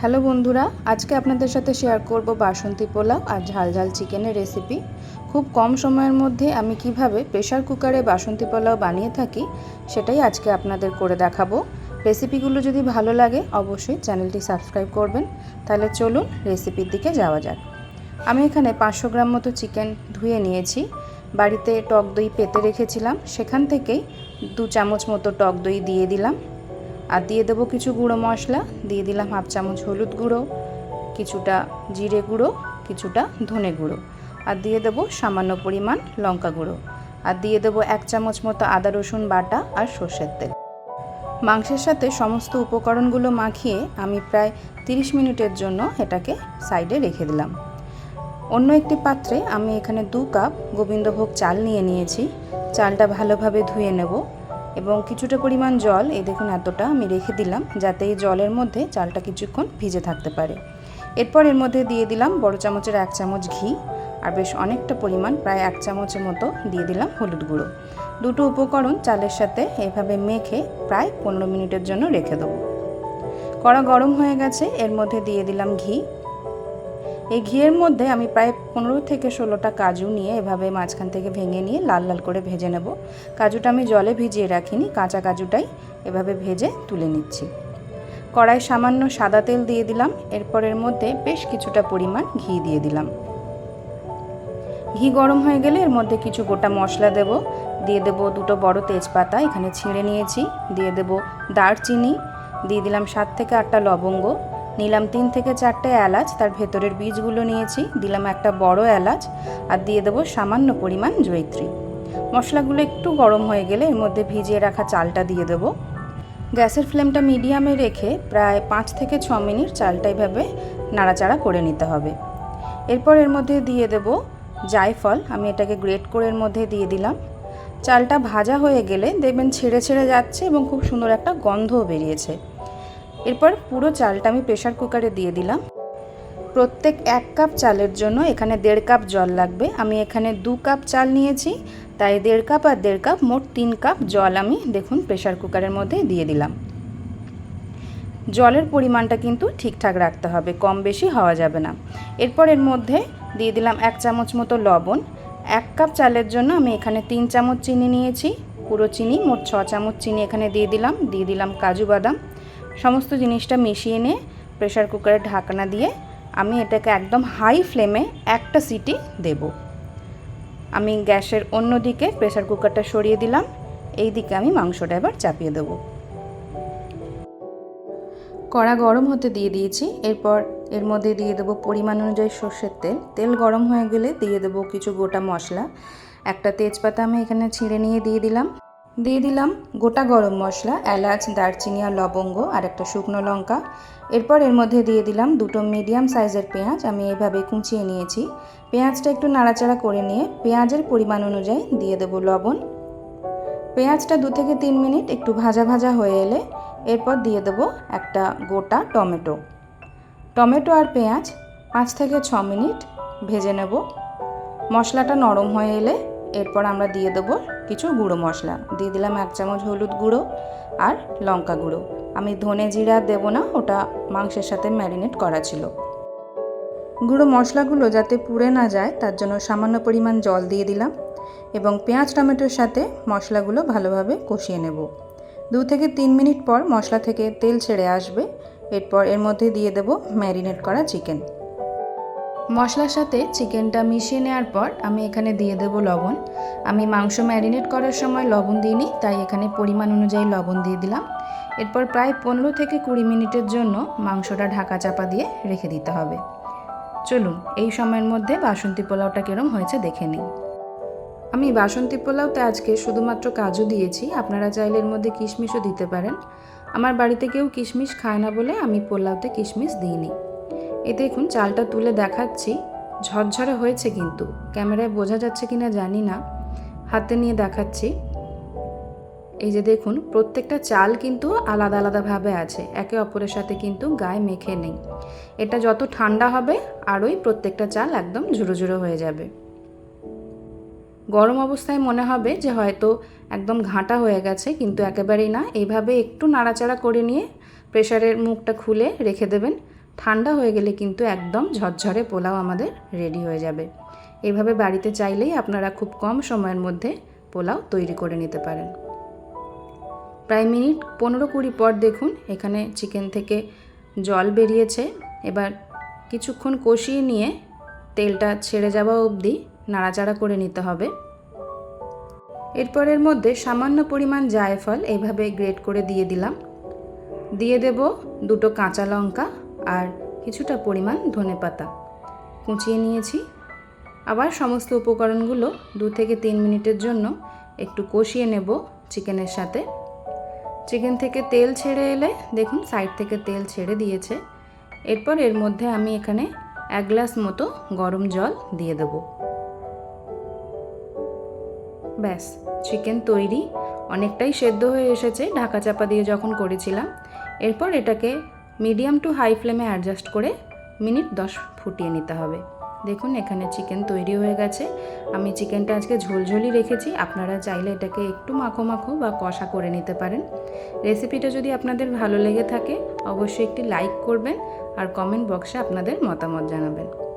Hello বন্ধুরা, আজকে আপনাদের সাথে শেয়ার করব বাসন্তী পোলাও আর ঝাল ঝাল চিকেনের রেসিপি খুব কম সময়ের মধ্যে আমি কীভাবে প্রেশার কুকারে বাসন্তী পোলাও বানিয়ে থাকি, সেটাই আজকে আপনাদের করে দেখাবো। রেসিপিগুলো যদি ভালো লাগে, অবশ্যই চ্যানেলটি সাবস্ক্রাইব করবেন। তাহলে চলুন রেসিপির দিকে যাওয়া যাক। আমি এখানে পাঁচশো গ্রাম মতো চিকেন ধুয়ে নিয়েছি। বাড়িতে টক দই পেতে রেখেছিলাম। সেখান থেকেই দু চামচ মতো টক দই দিয়ে দিলাম। আর দিয়ে দেবো কিছু গুঁড়ো মশলা। দিয়ে দিলাম হাফ চামচ হলুদ গুঁড়ো, কিছুটা জিরে গুঁড়ো, কিছুটা ধনে গুঁড়ো। আর দিয়ে দেবো সামান্য পরিমাণ লঙ্কা গুঁড়ো। আর দিয়ে দেবো এক চামচ মতো আদা রসুন বাটা আর সর্ষের তেল। মাংসের সাথে সমস্ত উপকরণগুলো মাখিয়ে আমি প্রায় 30 মিনিটের জন্য এটাকে সাইডে রেখে দিলাম। অন্য একটি পাত্রে আমি এখানে দু কাপ গোবিন্দভোগ চাল নিয়ে নিয়েছি। চালটা ভালোভাবে ধুয়ে নেব। এবং কিছুটা পরিমাণ জল, এই দেখুন এতটা, আমি রেখে দিলাম যাতে এই জলের মধ্যে চালটা কিছুক্ষণ ভিজে থাকতে পারে। এরপর এর মধ্যে দিয়ে দিলাম বড় চামচের এক চামচ ঘি আর বেশ অনেকটা পরিমাণ, প্রায় এক চামচের মতো দিয়ে দিলাম হলুদ গুঁড়ো। দুটো উপকরণ চালের সাথে এভাবে মেখে প্রায় পনেরো মিনিটের জন্য রেখে দেবো। কড়া গরম হয়ে গেছে, এর মধ্যে দিয়ে দিলাম ঘি। এই ঘিয়ের মধ্যে আমি প্রায় পনেরো থেকে ষোলোটা কাজু নিয়ে এভাবে মাঝখান থেকে ভেঙে নিয়ে লাল লাল করে ভেজে নেব। কাজুটা আমি জলে ভিজিয়ে রাখিনি, কাঁচা কাজুটাই এভাবে ভেজে তুলে নিচ্ছি। কড়াই সামান্য সাদা তেল দিয়ে দিলাম, এরপরের মধ্যে বেশ কিছুটা পরিমাণ ঘি দিয়ে দিলাম। ঘি গরম হয়ে গেলে এর মধ্যে কিছু গোটা মশলা দেব, দিয়ে দেব দুটো বড় তেজপাতা, এখানে ছিঁড়ে নিয়েছি, দিয়ে দেব দারচিনি, দিয়ে দিলাম সাত থেকে আটটা লবঙ্গ নিলাম তিন থেকে চারটে এলাচ, তার ভেতরের বীজগুলো নিয়েছি, দিলাম একটা বড় এলাচ আর দিয়ে দেবো সামান্য পরিমাণ জৈত্রী মশলাগুলো একটু গরম হয়ে গেলে এর মধ্যে ভিজিয়ে রাখা চালটা দিয়ে দেবো। গ্যাসের ফ্লেমটা মিডিয়ামে রেখে প্রায় পাঁচ থেকে ছ মিনিট চালটা এভাবে নাড়াচাড়া করে নিতে হবে। এরপর এর মধ্যে দিয়ে দেব জায়ফল, আমি এটাকে গ্রেট করে এর মধ্যে দিয়ে দিলাম। চালটা ভাজা হয়ে গেলে দেখবেন ছেড়ে ছেড়ে যাচ্ছে এবং খুব সুন্দর একটা গন্ধও বেরিয়েছে। এরপর পুরো চালটা আমি প্রেশার কুকারে দিয়ে দিলাম। প্রত্যেক এক কাপ চালের জন্য এখানে দেড় কাপ জল লাগবে। আমি এখানে দু কাপ চাল নিয়েছি, তাই দেড় কাপ আর দেড় কাপ, মোট তিন কাপ জল আমি দেখুন প্রেশার কুকারের মধ্যে দিয়ে দিলাম। জলের পরিমাণটা কিন্তু ঠিকঠাক রাখতে হবে, কম বেশি হওয়া যাবে না। এরপর এর মধ্যে দিয়ে দিলাম এক চামচ মতো লবণ। এক কাপ চালের জন্য আমি এখানে তিন চামচ চিনি নিয়েছি। পুরো চিনি, মোট ছ চামচ চিনি এখানে দিয়ে দিলাম। দিয়ে দিলাম কাজু বাদাম। সমস্ত জিনিসটা মিশিয়ে নিয়ে প্রেশার কুকারের ঢাকনা দিয়ে আমি এটাকে একদম হাই ফ্লেমে একটা সিটি দেব। আমি গ্যাসের অন্য দিকে প্রেশার কুকারটা সরিয়ে দিলাম। এই দিকে আমি মাংসটা এবার চাপিয়ে দেবো। কড়া গরম হতে দিয়ে দিয়েছি। এরপর এর মধ্যে দিয়ে দেবো পরিমাণ অনুযায়ী সর্ষের তেল। তেল গরম হয়ে গেলে দিয়ে দেবো কিছু গোটা মশলা। একটা তেজপাতা আমি এখানে ছিঁড়ে নিয়ে দিয়ে দিলাম। দিয়ে দিলাম গোটা গরম মশলা, এলাচ, দারচিনি আর লবঙ্গ আর একটা শুকনো লঙ্কা। এরপর এর মধ্যে দিয়ে দিলাম দুটো মিডিয়াম সাইজের পেঁয়াজ, আমি এইভাবে কুঁচিয়ে নিয়েছি। পেঁয়াজটা একটু নাড়াচাড়া করে নিয়ে পেঁয়াজের পরিমাণ অনুযায়ী দিয়ে দেবো লবণ। পেঁয়াজটা দু থেকে তিন মিনিট একটু ভাজা ভাজা হয়ে এলে এরপর দিয়ে দেবো একটা গোটা টমেটো। টমেটো আর পেঁয়াজ পাঁচ থেকে ছ মিনিট ভেজে নেব। মশলাটা নরম হয়ে এলে এরপর আমরা দিয়ে দেবো কিছু গুঁড়ো মশলা। দিয়ে দিলাম এক চামচ হলুদ গুঁড়ো আর লঙ্কা গুঁড়ো। আমি ধনে জিরা দেব না, ওটা মাংসের সাথে ম্যারিনেট করা ছিল। গুঁড়ো মশলাগুলো যাতে পুড়ে না যায়, তার জন্য সামান্য পরিমাণ জল দিয়ে দিলাম এবং পেঁয়াজ, টমেটোর সাথে মশলাগুলো ভালোভাবে কষিয়ে নেব। দু থেকে তিন মিনিট পর মশলা থেকে তেল ছেড়ে আসবে। এরপর এর মধ্যে দিয়ে দেব ম্যারিনেট করা চিকেন। মশলার সাথে চিকেনটা মিশিয়ে নেওয়ার পর আমি এখানে দিয়ে দেব লবণ। আমি মাংস ম্যারিনেট করার সময় লবণ দিইনি, তাই এখানে পরিমাণ অনুযায়ী লবণ দিয়ে দিলাম। এরপর প্রায় পনেরো থেকে কুড়ি মিনিটের জন্য মাংসটা ঢাকা চাপা দিয়ে রেখে দিতে হবে। চলুন, এই সময়ের মধ্যে বাসন্তী পোলাওটা কীরম হয়েছে দেখে নিই। আমি বাসন্তী পোলাওতে আজকে শুধুমাত্র কাজু দিয়েছি, আপনারা চাইলে এর মধ্যে কিশমিশও দিতে পারেন। আমার বাড়িতে কেউ কিশমিশ খায় না বলে আমি পোলাওতে কিশমিশ দিইনি। এ দেখুন, চালটা তুলে দেখাচ্ছি। ঝরঝরে হয়েছে কিন্তু। ক্যামেরায় বোঝা যাচ্ছে কি না জানি না। হাতে নিয়ে দেখাচ্ছি। এই যে দেখুন, প্রত্যেকটা চাল কিন্তু আলাদা আলাদাভাবে আছে। একে অপরের সাথে কিন্তু গায়ে মেখে নেই। এটা যত ঠান্ডা হবে, আরোই প্রত্যেকটা চাল একদম ঝুরো ঝুরো হয়ে যাবে। গরম অবস্থায় মনে হবে যে হয়তো একদম ঘাঁটা হয়ে গেছে, কিন্তু একেবারেই না। এইভাবে একটু নাড়াচাড়া করে নিয়ে প্রেশারের মুখটা খুলে রেখে দেবেন। ঠান্ডা হয়ে গেলে কিন্তু একদম ঝরঝরে পোলাও আমাদের রেডি হয়ে যাবে। এভাবে বাড়িতে চাইলেই আপনারা খুব কম সময়ের মধ্যে পোলাও তৈরি করে নিতে পারেন। প্রায় মিনিট পনেরো কুড়ি পর দেখুন এখানে চিকেন থেকে জল বেরিয়েছে। এবার কিছুক্ষণ কষিয়ে নিয়ে তেলটা ছেড়ে যাওয়া অবধি নাড়াচাড়া করে নিতে হবে। এরপরের মধ্যে সামান্য পরিমাণ জায়ফল এইভাবে গ্রেট করে দিয়ে দিলাম। দিয়ে দেব দুটো কাঁচা লঙ্কা আর কিছুটা পরিমাণ ধনেপাতা কুচিয়ে নিয়েছি। আবার সমস্ত উপকরণগুলো দু থেকে তিন মিনিটের জন্য একটু কষিয়ে নেব চিকেনের সাথে। চিকেন থেকে তেল ছেড়ে এলে দেখুন সাইড থেকে তেল ছেড়ে দিয়েছে। এরপর এর মধ্যে আমি এখানে এক গ্লাস মতো গরম জল দিয়ে দেব। ব্যাস, চিকেন তৈরি অনেকটাই সেদ্ধ হয়ে এসেছে। ঢাকা চাপা দিয়ে যখন করেছিলাম, এরপর এটাকে মিডিয়াম টু হাই ফ্লেমে অ্যাডজাস্ট করে মিনিট দশ ফুটিয়ে নিতে হবে। দেখুন, এখানে চিকেন তৈরি হয়ে গেছে। আমি চিকেনটা আজকে ঝোলঝোলই রেখেছি। আপনারা চাইলে এটাকে একটু মাখো মাখো বা কষা করে নিতে পারেন। রেসিপিটা যদি আপনাদের ভালো লেগে থাকে, অবশ্যই একটি লাইক করবেন আর কমেন্ট বক্সে আপনাদের মতামত জানাবেন।